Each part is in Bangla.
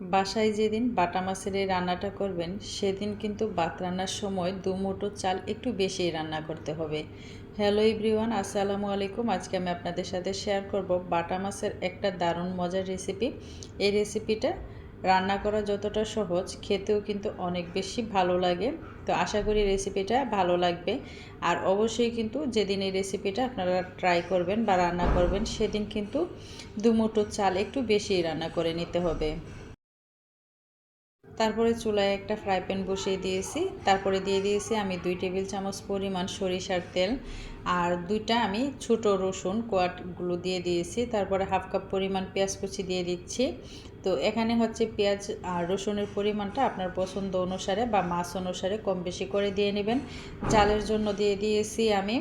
বাসায় যেদিন বাটা মাছের এই রান্নাটা করবেন, সেদিন কিন্তু ভাত রান্নার সময় দু মুঠো চাল একটু বেশি রান্না করতে হবে। হ্যালো এভরিওয়ান আসসালামু আলাইকুম। আজকে আমি আপনাদের সাথে শেয়ার করব বাটা মাছের একটা দারুণ মজার রেসিপি এই রেসিপিটা রান্না করা যতটা সহজ, খেতেও কিন্তু অনেক বেশি ভালো লাগে। তো আশা করি রেসিপিটা ভালো লাগবে। আর অবশ্যই কিন্তু যেদিন এই রেসিপিটা আপনারা ট্রাই করবেন বা রান্না করবেন, সেদিন কিন্তু দু মুঠো চাল একটু বেশি রান্না করে নিতে হবে। তারপরে চুলায় একটা ফ্রাই প্যান বসিয়ে দিয়েছি। তারপরে দিয়ে দিয়েছি আমি দুই টেবিল চামচ পরিমাণ সরিষার তেল আর দুইটা আমি ছোট রসুন কোয়াটগুলো দিয়ে দিয়েছি। তারপরে হাফ কাপ পরিমাণ পেঁয়াজ কুচি দিয়ে দিচ্ছি। তো এখানে হচ্ছে পেঁয়াজ আর রসুনের পরিমাণটা আপনার পছন্দ অনুসারে বা মাছ অনুসারে কম বেশি করে দিয়ে নেবেন। চালের জন্য দিয়ে দিয়েছি আমি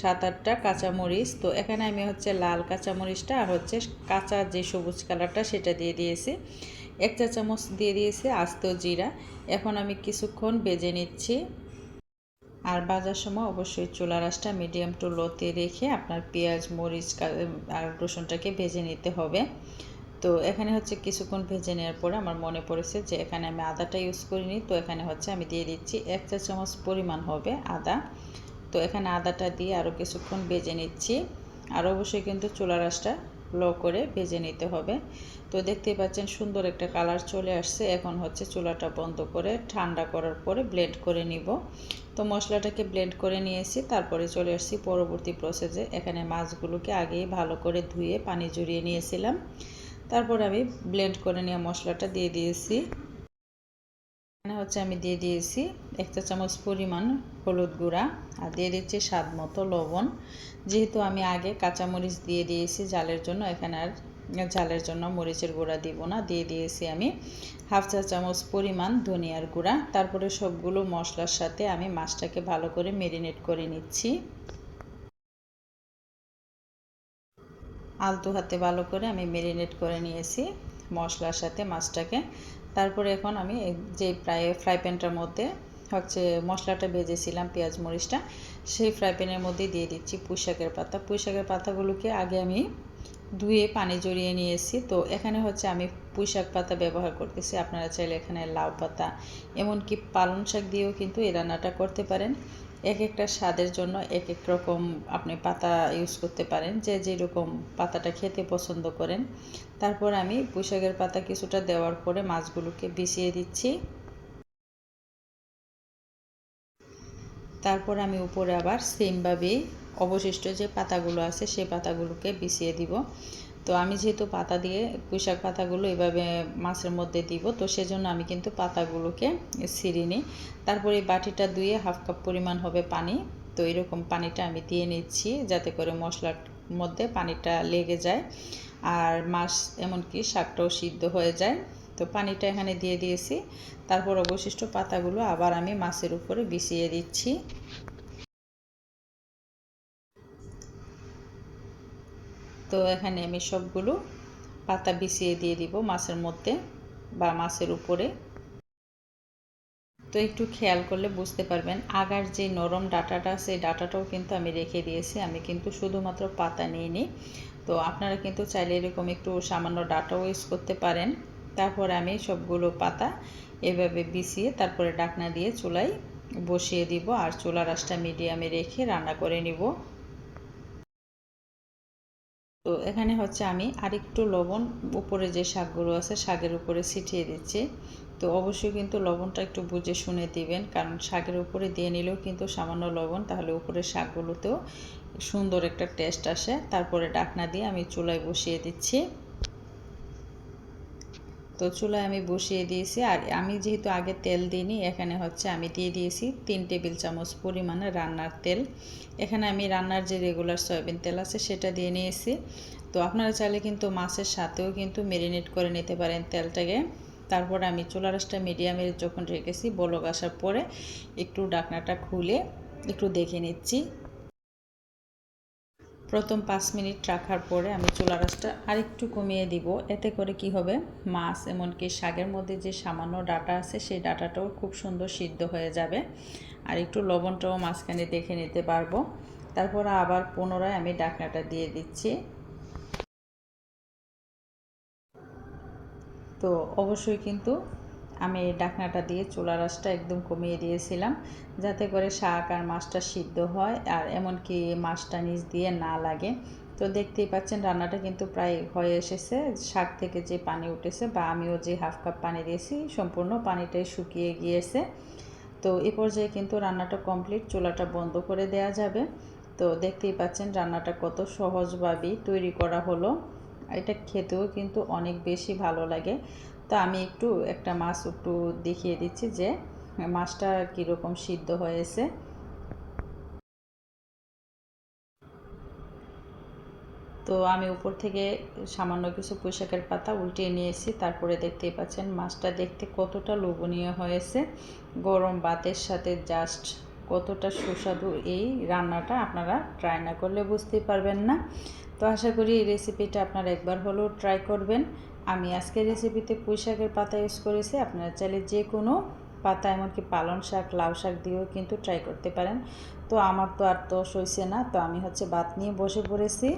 সাত আটটা কাঁচামরিচ। তো এখানে আমি হচ্ছে লাল কাঁচামরিচটা আর হচ্ছে কাঁচা যে সবুজ কালারটা সেটা দিয়ে দিয়েছি। এক চা চামচ দিয়ে দিয়েছি আস্ত জিরা। এখন আমি কিছুক্ষণ বেজে নিচ্ছি। আর বাজার সময় অবশ্যই চুলা রাসটা মিডিয়াম টু লোতে রেখে আপনার পেঁয়াজ, মরিচ আর রসুনটাকে ভেজে নিতে হবে। তো এখানে হচ্ছে কিছুক্ষণ ভেজে নেওয়ার পরে আমার মনে পড়েছে যে এখানে আমি আদাটা ইউজ করিনি। তো এখানে হচ্ছে আমি দিয়ে দিচ্ছি এক চা চামচ পরিমাণ হবে আদা। তো এখানে আদাটা দিয়ে আরও কিছুক্ষণ ভেজে নিচ্ছি। আর অবশ্যই কিন্তু চুলা রাসটা লো করে ভেজে নিতে হবে। তো দেখতেই পাচ্ছেন সুন্দর একটা কালার চলে আসছে। এখন হচ্ছে চুলাটা বন্ধ করে ঠান্ডা করার পরে ব্লেন্ড করে নিব। তো মশলাটাকে ব্লেন্ড করে নিয়েছি, তারপরে চলে আসছি পরবর্তী প্রসেসে এখানে মাছগুলোকে আগেই ভালো করে ধুয়ে পানি জড়িয়ে নিয়েছিলাম। তারপরে আমি ব্লেন্ড করে নিয়ে মশলাটা দিয়ে দিয়েছি। এখানে হচ্ছে আমি দিয়ে দিয়েছি এক চা চামচ পরিমাণ হলুদ গুঁড়া আর দিয়ে দিচ্ছি স্বাদ মতো লবণ। যেহেতু আমি আগে কাঁচামরিচ দিয়ে দিয়েছি জালের জন্য, এখানে আর জালের জন্য মরিচের গুঁড়া দিব না। দিয়ে দিয়েছি আমি হাফ চা চামচ পরিমাণ ধনিয়ার গুঁড়া। তারপরে সবগুলো মশলার সাথে আমি মাছটাকে ভালো করে মেরিনেট করে নিচ্ছি। আলতু হাতে ভালো করে আমি মেরিনেট করে নিয়েছি। মশলার সাথে মাছটাকে। তারপরে এখন আমি যে প্রায় ফ্রাই প্যানটার মধ্যে হচ্ছে মশলাটা ভেজেছিলাম, পেঁয়াজ, মরিচটা, সেই ফ্রাই প্যানের মধ্যে দিয়ে দিচ্ছি পুঁইশাকের পাতা। পুঁইশাকের পাতাগুলোকে আগে আমি ধুয়ে পানি জড়িয়ে নিয়েছি। তো এখানে হচ্ছে আমি পুঁইশাক পাতা ব্যবহার করতেছি। আপনারা চাইলে এখানে লাউ পাতা, এমনকি পালং শাক দিয়েও কিন্তু এই রান্নাটা করতে পারেন। এক একটা স্বাদের জন্য এক এক রকম আপনি পাতা ইউজ করতে পারেন, যে যেরকম পাতাটা খেতে পছন্দ করেন। তারপর আমি পুঁইশাকের পাতা কিছুটা দেওয়ার পরে মাছগুলোকে বিছিয়ে দিচ্ছি। তারপর আমি উপরে আবার সেমভাবেই অবশিষ্ট যে পাতাগুলো আছে সেই পাতাগুলোকে বিছিয়ে দিব। তো আমি যেহেতু পাতা দিয়ে পুঁইশাক পাতাগুলো এভাবে মাছের মধ্যে দিব, তো সেজন্য আমি কিন্তু পাতাগুলোকে ছিঁড়ি নিই। তারপরে এই বাটিটা ধুয়ে হাফ কাপ পরিমাণ হবে পানি, তো এরকম পানিটা আমি দিয়ে নিচ্ছি যাতে করে মশলার মধ্যে পানিটা লেগে যায় আর মাছ এমনকি শাকটাও সিদ্ধ হয়ে যায়। তো পানিটা এখানে দিয়ে দিয়েছি, তারপর অবশিষ্ট পাতাগুলো আবার আমি মাছের উপরে বিছিয়ে দিচ্ছি। তো এখানে আমি সবগুলো পাতা বিছিয়ে দিয়ে দিব মাছের মধ্যে বা মাছের উপরে। তো একটু খেয়াল করলে বুঝতে পারবেন, আগার যে নরম ডাটাটা সেই ডাটাটাও কিন্তু আমি রেখে দিয়েছি। আমি কিন্তু শুধুমাত্র পাতা নিয়ে নিই তো আপনারা কিন্তু চাইলে এরকম একটু সামান্য ডাটাও ইউজ করতে পারেন। তারপরে আমি সবগুলো পাতা এভাবে বিছিয়ে তারপরে ডাকনা দিয়ে চুলায় বসিয়ে দিব আর চুলা রাসটা মিডিয়ামে রেখে রান্না করে নিব। তো এখানে হচ্ছে আমি আরেকটু লবণ, উপরে যে শাকগুলো আছে শাকের উপরে ছিটিয়ে দিচ্ছি। তো অবশ্যই কিন্তু লবণটা একটু বুঝে শুনে দিবেন, কারণ শাকের উপরে দিয়ে নিলেও কিন্তু সামান্য লবণ, তাহলে উপরে শাকগুলোতেও সুন্দর একটা টেস্ট আসে। তারপরে ডাকনা দিয়ে আমি চুলায় বসিয়ে দিচ্ছি। তো চুলায় আমি বসিয়ে দিয়েছি। আর আমি যেহেতু আগে তেল দিইনি, এখানে হচ্ছে আমি দিয়ে দিয়েছি তিন টেবিল চামচ পরিমাণে রান্নার তেল। এখানে আমি রান্নার যে রেগুলার সয়াবিন তেল আছে সেটা দিয়ে নিয়েছি। তো আপনারা চাইলে কিন্তু মাছের সাথেও কিন্তু মেরিনেট করে নিতে পারেন তেলটাকে। তারপর আমি চুলা রাসটা মিডিয়ামে যখন রেখেছি, বলক আসার পরে একটু ডাকনাটা খুলে একটু দেখে নিচ্ছি। প্রথম পাঁচ মিনিট রাখার পরে আমি চুলা রাসটা আরেকটু কমিয়ে দিব। এতে করে কি হবে? মাছ এমনকি শাকের মধ্যে যে সামান্য ডাটা আছে, সেই ডাটাটাও খুব সুন্দর সিদ্ধ হয়ে যাবে। আর একটু লবণটাও মাঝখানে দেখে নিতে পারব। তারপর আবার পুনরায় আমি ডাকনাটা দিয়ে দিচ্ছি। তো অবশ্যই কিন্তু আমি এই ডাকনাটা দিয়ে চুলার আঁচটা একদম কমিয়ে দিয়েছিলাম যাতে করে শাক আর মাছটা সিদ্ধ হয় আর এমনকি মাছটা নিচ দিয়ে না লাগে। তো দেখতেই পাচ্ছেন রান্নাটা কিন্তু প্রায় হয়ে এসেছে। শাক থেকে যে পানি উঠেছে বা আমিও যে হাফ কাপ পানি দিয়েছি সম্পূর্ণ পানিটাই শুকিয়ে গিয়েছে। তো এ পর্যায়ে কিন্তু রান্নাটা কমপ্লিট, চুলাটা বন্ধ করে দেয়া যাবে। তো দেখতেই পাচ্ছেন রান্নাটা কত সহজভাবেই তৈরি করা হলো। এটা খেতেও কিন্তু অনেক বেশি ভালো লাগে। তো আমি একটু একটা মাছ একটু দেখিয়ে দিচ্ছি যে মাছটা কীরকম সিদ্ধ হয়েছে। তো আমি উপর থেকে সামান্য কিছু পোশাকের পাতা উল্টিয়ে নিয়েছি, তারপরে দেখতেই পাচ্ছেন মাছটা দেখতে কতটা লোভনীয় হয়েছে। গরম ভাতের সাথে জাস্ট কতটা সুস্বাদু এই রান্নাটা আপনারা ট্রাই না করলে বুঝতেই পারবেন না। তো আশা করি এই রেসিপিটা আপনারা একবার হলেও ট্রাই করবেন। আমি আজকের রেসিপিতে পুঁই শাকের পাতা ইউজ করেছি। আপনারা চাইলে যে কোনো পাতা, এমনকি পালং শাক, লাউ শাক দিয়েও কিন্তু ট্রাই করতে পারেন। তো আমার তো আর তো সইছে না। তো আমি হচ্ছে ভাত নিয়ে বসে পড়েছি।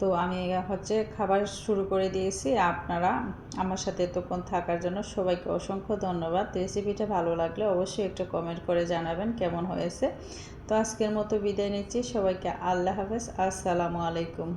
তো আমি হচ্ছে খাবার শুরু করে দিয়েছি। আপনারা আমার সাথে এতক্ষণ থাকার জন্য সবাইকে অসংখ্য ধন্যবাদ। রেসিপিটা ভালো লাগলে অবশ্যই একটু কমেন্ট করে জানাবেন কেমন হয়েছে। তো আজকের মতো বিদায় নিচ্ছি। সবাইকে আল্লাহ হাফেজ। আসসালামু আলাইকুম।